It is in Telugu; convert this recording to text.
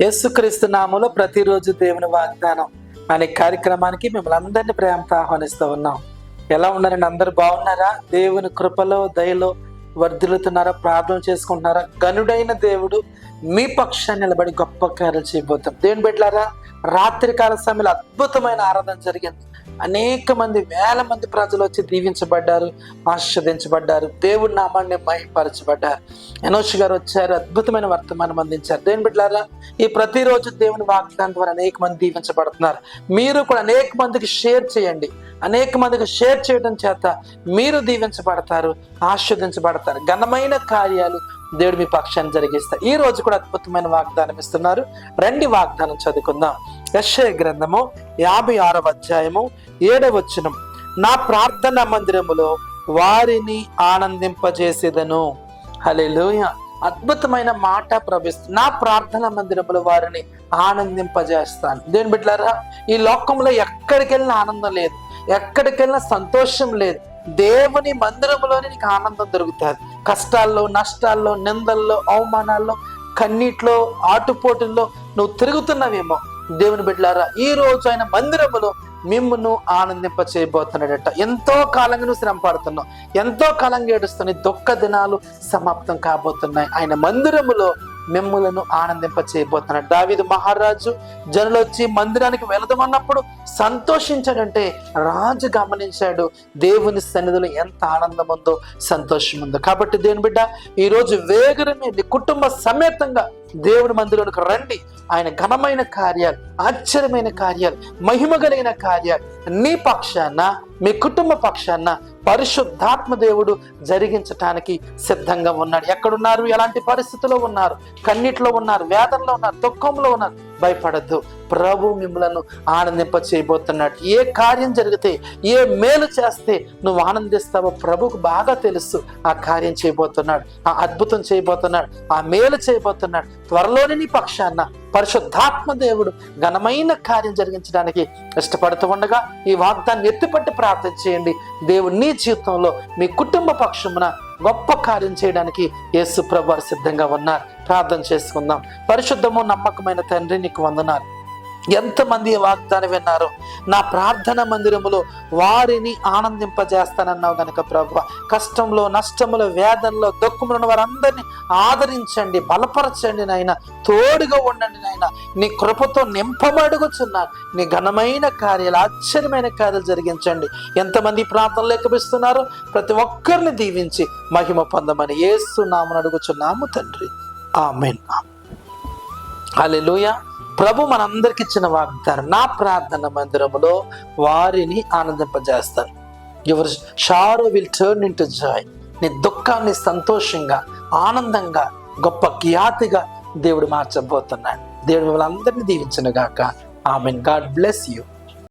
యేసుక్రీస్తు నామంలో ప్రతిరోజు దేవుని వాగ్దానం. అనే కార్యక్రమానికి మిమ్మల్ని అందరినీ ప్రేమతో ఆహ్వానిస్తూ ఉన్నాం. ఎలా ఉన్నారండి అందరు బాగున్నారా? దేవుని కృపలో దయలో వర్ధిల్లుతున్నారా? ప్రార్థన చేసుకుంటున్నారా? గనుడైన దేవుడు మీ పక్షాన్ని నిలబడి గొప్ప కార్యాలు చేయబోతాం దేవుని బిడ్డలారా రాత్రి కాల సమయంలో అద్భుతమైన ఆరాధన జరిగింది. అనేక మంది వేల మంది ప్రజలు వచ్చి దీవించబడ్డారు ఆస్వాదించబడ్డారు దేవుడి నామాన్ని మహిపరచబడ్డారు. ఎనోష్ గారు వచ్చారు అద్భుతమైన వర్తమానం అందించారు. దేవుని బిడ్డలారా ఈ ప్రతిరోజు దేవుని వాగ్దానం ద్వారా అనేక మంది దీవించబడుతున్నారు. మీరు కూడా అనేక మందికి షేర్ చేయండి. అనేక మందికి షేర్ చేయడం చేత మీరు దీవించబడతారు ఆస్వాదించబడతారు ఘనమైన కార్యాలు దేవుడు మీ పక్షాన్ని జరిగిస్తారు ఈ రోజు కూడా అద్భుతమైన వాగ్దానం ఇస్తున్నారు. రండి వాగ్దానం చదువుకుందాం. యశ్య గ్రంథము యాభై ఆరవ అధ్యాయము ఏడవచనం నా ప్రార్థన మందిరములో వారిని ఆనందింపజేసేదను. హల్లెలూయ. అద్భుతమైన మాట ప్రవేశిస్తుంది నా ప్రార్థన మందిరములో వారిని ఆనందింపజేస్తాను. దేని బిడ్డారా ఈ లోకంలో ఎక్కడికి వెళ్ళిన ఆనందం లేదు. ఎక్కడికి వెళ్ళిన సంతోషం లేదు. దేవుని మందిరంలోనే నీకు ఆనందం దొరుకుతుంది. కష్టాల్లో నష్టాల్లో నిందల్లో అవమానాల్లో కన్నీట్లో ఆటుపోటుల్లో నువ్వు తిరుగుతున్నావేమో. దేవుని బిడ్డలారా ఈ రోజు ఆయన మందిరములో మిమ్మును ఆనందింప చేయబోతున్నాడట ఎంతో కాలంగా నువ్వు శ్రమ పడుతున్నావు ఎంతో కాలంగా ఏడుస్తున్నాయి దుఃఖ దినాలు సమాప్తం కాబోతున్నాయి. ఆయన మందిరములో మిమ్ములను ఆనందింప చేయబోతున్నాడు దావిదు మహారాజు జనులు వచ్చి మందిరానికి వెళదామన్నప్పుడు సంతోషించాడంటే రాజు గమనించాడు దేవుని సన్నిధిలో ఎంత ఆనందం ఉందో సంతోషం ఉందో కాబట్టి దేవుని బిడ్డ ఈరోజు వేగరమే కుటుంబ సమేతంగా దేవుని మందిరంలోకి రండి. ఆయన ఘనమైన కార్యాలు ఆశ్చర్యమైన కార్యాలు మహిమ కలిగిన కార్యాలు నీ పక్షాన మీ కుటుంబ పక్షాన పరిశుద్ధాత్మ దేవుడు జరిగించటానికి సిద్ధంగా ఉన్నాడు. ఎక్కడున్నారు? ఎలాంటి పరిస్థితుల్లో ఉన్నారు? కన్నీటిలో ఉన్నారు వేదనలో ఉన్నారు దుఃఖంలో ఉన్నారు. భయపడద్దు. ప్రభు మిమ్మలను ఆనందింప చేయబోతున్నాడు. ఏ కార్యం జరిగితే ఏ మేలు చేస్తే నువ్వు ఆనందిస్తావో ప్రభుకు బాగా తెలుసు. ఆ కార్యం చేయబోతున్నాడు. ఆ అద్భుతం చేయబోతున్నాడు. ఆ మేలు చేయబోతున్నాడు. త్వరలోనే నీ పక్షాన పరిశుద్ధాత్మ దేవుడు ఘనమైన కార్యం జరిగించడానికి ఇష్టపడుతూ ఉండగా ఈ వాగ్దాన్ని ఎత్తిపట్టి ప్రార్థన చేయండి. దేవుడు నీ జీవితంలో మీ కుటుంబ పక్షమున గొప్ప కార్యం చేయడానికి యేసు ప్రభు వారు సిద్ధంగా ఉన్నారు. ప్రార్థన చేసుకుందాం. పరిశుద్ధము నమ్మకమైన తండ్రి నీకు వందనాలు. ఎంతమంది వాగ్దానం విన్నారు? నా ప్రార్థన మందిరములో వారిని ఆనందింపజేస్తానన్నావు గనక ప్రభు కష్టంలో నష్టములో వేదనలో దుఃఖంలో ఉన్న వారందరినీ ఆదరించండి బలపరచండి నాయన. తోడుగా ఉండండి నాయన. నీ కృపతో నింపబడుగుచున్నాను. నీ ఘనమైన కార్యాలు ఆశ్చర్యమైన కార్యాలు జరిగించండి. ఎంతమంది ప్రార్థనలు లెక్కపిస్తున్నారు ప్రతి ఒక్కరిని దీవించి మహిమ పొందమని ఏస్తున్నామని అడుగుచున్నాము తండ్రి. ఆమెన్. అలెలుయా ప్రభు మనందరికి ఇచ్చిన వాగ్దానం నా ప్రార్థన మందిరములో వారిని ఆనందింపజేస్తాను your sorrow will turn into joy. నీ దుఃఖాన్ని సంతోషంగా ఆనందంగా గొప్ప ఖ్యాతిగా దేవుడు మార్చబోతున్నాడు. దేవుడు మిమ్మల్ని అందరినీ దీవించను గాక ఆమెన్. God bless you.